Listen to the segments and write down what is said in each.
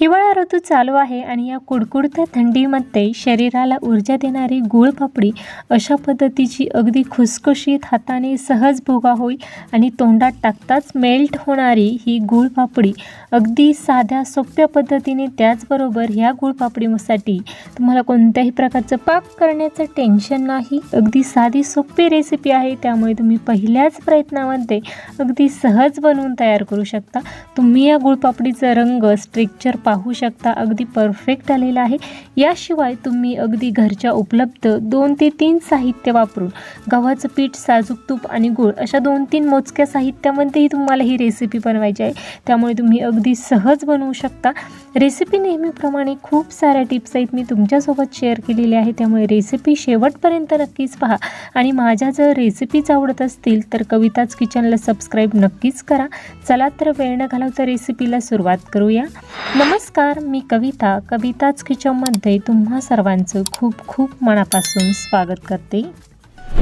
हिवाळा ऋतू चालू आहे आणि या कुडकुडत्या थंडीमध्ये शरीराला ऊर्जा देणारी गुळपापडी अशा पद्धतीची अगदी खुसखुशीत हाताने सहज भोगा होईल आणि तोंडात टाकताच मेल्ट होणारी ही गुळपापडी अगदी साध्या सोप्या पद्धतीने त्याचबरोबर ह्या गुळपापडीसाठी तुम्हाला कोणत्याही प्रकारचं पाक करण्याचं टेन्शन नाही. अगदी साधी सोपी रेसिपी आहे. त्यामुळे तुम्ही पहिल्याच प्रयत्नामध्ये अगदी सहज बनवून तयार करू शकता. तुम्ही या गुळपापडीचं रंग स्ट्रेक्चर पाहू शकता. अगदी परफेक्ट आलेला आहे. याशिवाय तुम्ही अगदी घरच्या उपलब्ध दोन ते तीन साहित्य वापरून गव्हाचं पीठ साजूक तूप आणि गूळ अशा दोन तीन मोजक्या साहित्यामध्येही तुम्हाला ही रेसिपी बनवायची आहे. त्यामुळे तुम्ही अगदी सहज बनवू शकता. रेसिपी नेहमीप्रमाणे खूप साऱ्या टिप्स आहेत. मी तुमच्यासोबत शेअर केलेल्या आहे. त्यामुळे रेसिपी शेवटपर्यंत नक्कीच पहा. आणि माझ्या जर रेसिपीज आवडत असतील तर कविताच किचनला सबस्क्राईब नक्कीच करा. चला तर वेळ न घालवता रेसिपीला सुरुवात करूया. नमस्कार मी कविता. कविताच किचनमध्ये तुम्हा सर्वांचं खूप खूप मनापासून स्वागत करते.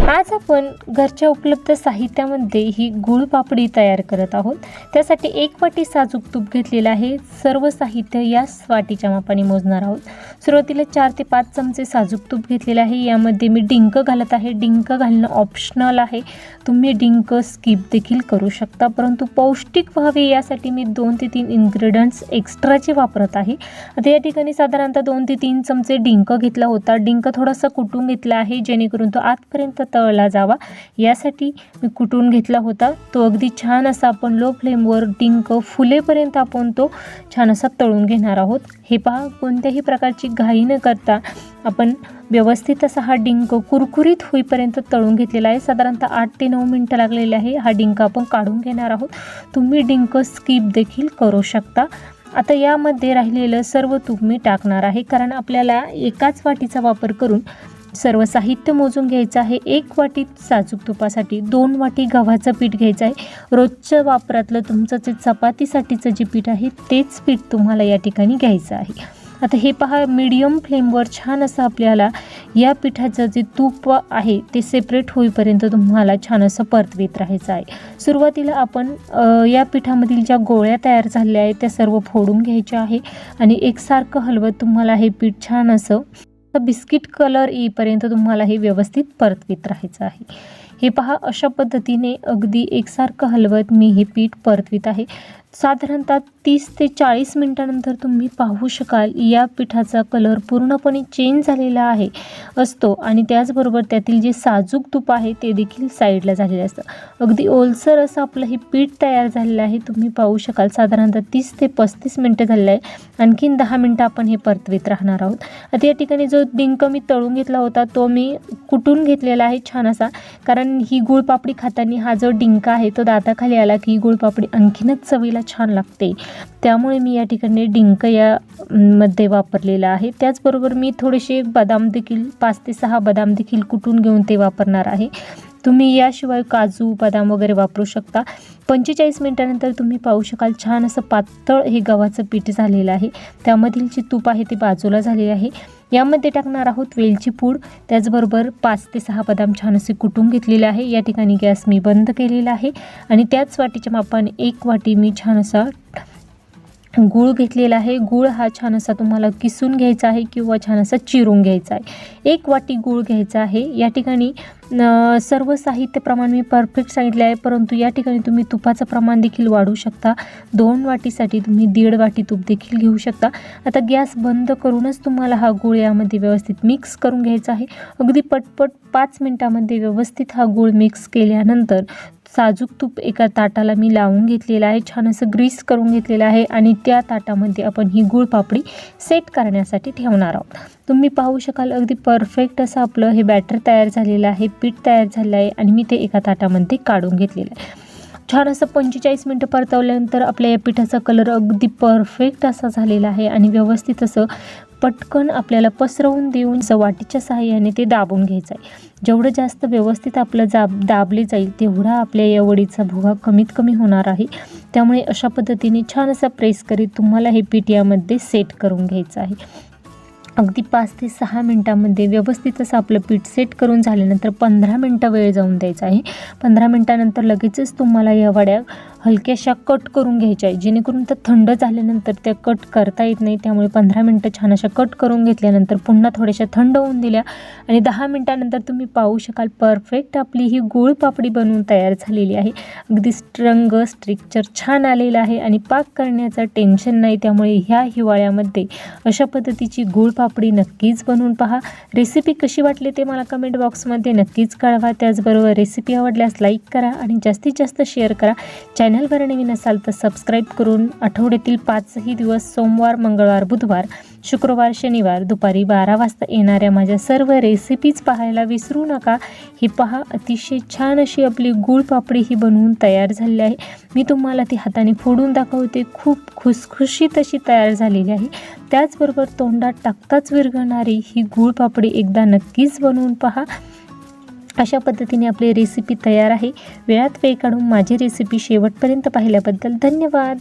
आज आपण घरच्या उपलब्ध साहित्यामध्ये ही गुळ पापडी तयार करत आहोत. त्यासाठी एक वाटी साजूक तूप घेतलेलं आहे. सर्व साहित्य याच वाटीच्या मापाने मोजणार आहोत. सुरुवातीला चार ते पाच चमचे साजूक तूप घेतलेलं आहे. यामध्ये मी डिंक घालत आहे. डिंक घालणं ऑप्शनल आहे. तुम्ही डिंक स्किप देखील करू शकता. परंतु पौष्टिक व्हावे यासाठी मी दोन ते तीन इन्ग्रेडियंट्स एक्स्ट्राचे वापरत आहे. आता या ठिकाणी साधारणतः दोन ते तीन चमचे डिंक घेतला होता. डिंक थोडासा कुटून घेतला आहे. जेणेकरून तो आतपर्यंत तळला जावा. यासाठी मी कुटून घेतला होता. तो अगदी छान असा आपण लो फ्लेमवर डिंक फुलेपर्यंत आपण तो छान असा तळून घेणार आहोत. हे पहा कोणत्याही प्रकारची घाई न करता आपण व्यवस्थित असा हा डिंक कुरकुरीत होईपर्यंत तळून घेतलेला आहे. साधारणतः आठ ते नऊ मिनटं लागलेले आहे. हा डिंक आपण काढून घेणार आहोत. तुम्ही डिंक स्किप देखील करू शकता. आता यामध्ये राहिलेलं सर्व तूप मी टाकणार आहे. कारण आपल्याला एकाच वाटीचा वापर करून सर्व साहित्य मोजून घ्यायचं आहे. एक वाटी साजूक तुपासाठी दोन वाटी गव्हाचं पीठ घ्यायचं आहे. रोजच्या वापरातलं तुमचं जे चपातीसाठीचं जे पीठ आहे तेच पीठ तुम्हाला या ठिकाणी घ्यायचं आहे. आता हे पहा मीडियम फ्लेमवर छान असं आपल्याला या पिठाचं जे तूप आहे ते सेपरेट होईपर्यंत तुम्हाला छान असं परतवीत राहायचं आहे. सुरुवातीला आपण या पिठामधील ज्या गोळ्या तयार झालेल्या आहेत त्या सर्व फोडून घ्यायच्या आहे. आणि एकसारखं हलवत तुम्हाला हे पीठ छान असं बिस्किट कलर येईपर्यंत तुम्हाला हे व्यवस्थित परतवीत राहायचं आहे. हे पहा अशा पद्धतीने अगदी एकसारखं हलवत मी हे पीठ परतवीत आहे. साधारणतः तीस ते चाळीस मिनटानंतर तुम्ही पाहू शकाल. या पिठाचा कलर पूर्णपणे चेंज झालेला आहे असतो. आणि त्याचबरोबर त्यातील जे साजूक तूप आहे ते देखील साईडला झालेलं असतं. अगदी ओलसर असं आपलं हे पीठ तयार झालेलं आहे तुम्ही पाहू शकाल. साधारणतः तीस ते पस्तीस मिनटं झालेलं आहे. आणखीन दहा मिनटं आपण हे परतवीत राहणार आहोत. आता या ठिकाणी जो डिंक मी तळून घेतला होता तो मी कुटून घेतलेला आहे छान असा. कारण ही गुळपापडी खाताना हा जो डिंक आहे तो दाताखाली आला की ही गुळपापडी आणखीनच चवीला छान लागते. त्यामुळे मी या ठिकाणी डिंक या मध्ये वापरलेलं आहे. त्याचबरोबर मी थोडेसे बदाम देखील पाच ते सहा बदाम देखील कुटून घेऊन ते वापरणार आहे. तुम्ही याशिवाय काजू बदाम वगैरे वापरू शकता. पंचेचाळीस मिनटानंतर तुम्ही पाहू शकाल छान असं पातळ हे गव्हाचं पीठ झालेलं आहे. त्यामधील जी तूप आहे ते बाजूला झालेले आहे. यामध्ये टाकणार आहोत वेलची पूड. त्याचबरोबर पाच ते सहा बदाम छान असे कुटून घेतलेले आहे. या ठिकाणी गॅस मी बंद केलेला आहे. आणि त्याच वाटीच्या मापाने एक वाटी मी छान असा गूळ घेतलेला आहे. गूळ हा छान असा तुम्हाला किसून घ्यायचा आहे किंवा छान असा चिरून घ्यायचा आहे. एक वाटी गूळ घ्यायचा आहे. या ठिकाणी सर्व साहित्य प्रमाण मी परफेक्ट सांगितले आहे. परंतु या ठिकाणी तुम्ही तुपाचं प्रमाण देखील वाढवू शकता. दोन वाटीसाठी तुम्ही दीड वाटी तूप देखील घेऊ शकता. आता गॅस बंद करूनच तुम्हाला हा गूळ यामध्ये व्यवस्थित मिक्स करून घ्यायचा आहे. अगदी पटपट पाच मिनटामध्ये व्यवस्थित हा गूळ मिक्स केल्यानंतर साजूक तूप एका ताटाला मी लावून घेतलेलं आहे. छान असं ग्रीस करून घेतलेलं आहे आणि त्या ताटामध्ये आपण ही गुळ पापडी सेट करण्यासाठी ठेवणार आहोत. तुम्ही पाहू शकाल अगदी परफेक्ट असं आपलं हे बॅटर तयार झालेलं आहे पीठ तयार झालं आहे आणि मी ते एका ताटामध्ये काढून घेतलेलं आहे. छान असं पंचेचाळीस मिनटं परतवल्यानंतर आपल्या या पिठाचा कलर अगदी परफेक्ट असा झालेला आहे आणि व्यवस्थित असं पटकन आपल्याला पसरवून देऊन वाटीच्या सहाय्याने ते दाबून घ्यायचं आहे. जेवढं जास्त व्यवस्थित आपलं जाब दाबले जाईल तेवढा आपल्या या वडीचा भुगा कमीत कमी होणार आहे. त्यामुळे अशा पद्धतीने छान असा प्रेस करीत तुम्हाला हे पीठ यामध्ये सेट करून घ्यायचं आहे. अगदी पाच ते सहा मिनटामध्ये व्यवस्थित असं आपलं पीठ सेट करून झाल्यानंतर पंधरा मिनटं वेळ जाऊन द्यायचा आहे. पंधरा मिनटानंतर लगेचच तुम्हाला या वड्या हलक्याशा कट करून घ्यायच्या आहे जेणेकरून त्या थंड झाल्यानंतर त्या कट करता येत नाही. त्यामुळे पंधरा मिनटं छान अशा कट करून घेतल्यानंतर पुन्हा थोड्याशा थंड होऊन दिल्या आणि दहा मिनटानंतर तुम्ही पाहू शकाल परफेक्ट आपली ही गोळ पापडी बनवून तयार झालेली आहे. अगदी स्ट्रंग स्ट्रिक्चर छान आलेलं आहे आणि पाक करण्याचं टेन्शन नाही. त्यामुळे ह्या हिवाळ्यामध्ये अशा पद्धतीची गूळ पापडी नक्कीच बनवून पहा. रेसिपी कशी वाटली ते मला कमेंट बॉक्समध्ये नक्कीच कळवा. त्याचबरोबर रेसिपी आवडल्यास लाईक करा आणि जास्तीत जास्त शेअर करा. चॅनलवर नवीन असाल तर सबस्क्राईब करून आठवड्यातील पाचही दिवस सोमवार मंगळवार बुधवार शुक्रवार शनिवार दुपारी बारा वाजता येणाऱ्या माझ्या सर्व रेसिपीज पाहायला विसरू नका. ही पहा अतिशय छान अशी आपली गूळ पापडी ही बनवून तयार झालेली आहे. मी तुम्हाला ती हाताने फोडून दाखवते. खूप खुसखुशीत अशी तयार झालेली आहे. त्याचबरोबर तोंडात टाकताच विरघळणारी ही गूळ पापडी एकदा नक्कीच बनवून पहा. अशा पद्धतीने आपली रेसिपी तयार आहे. वेळात वेळ काढून माझी रेसिपी शेवटपर्यंत पाहिल्याबद्दल धन्यवाद.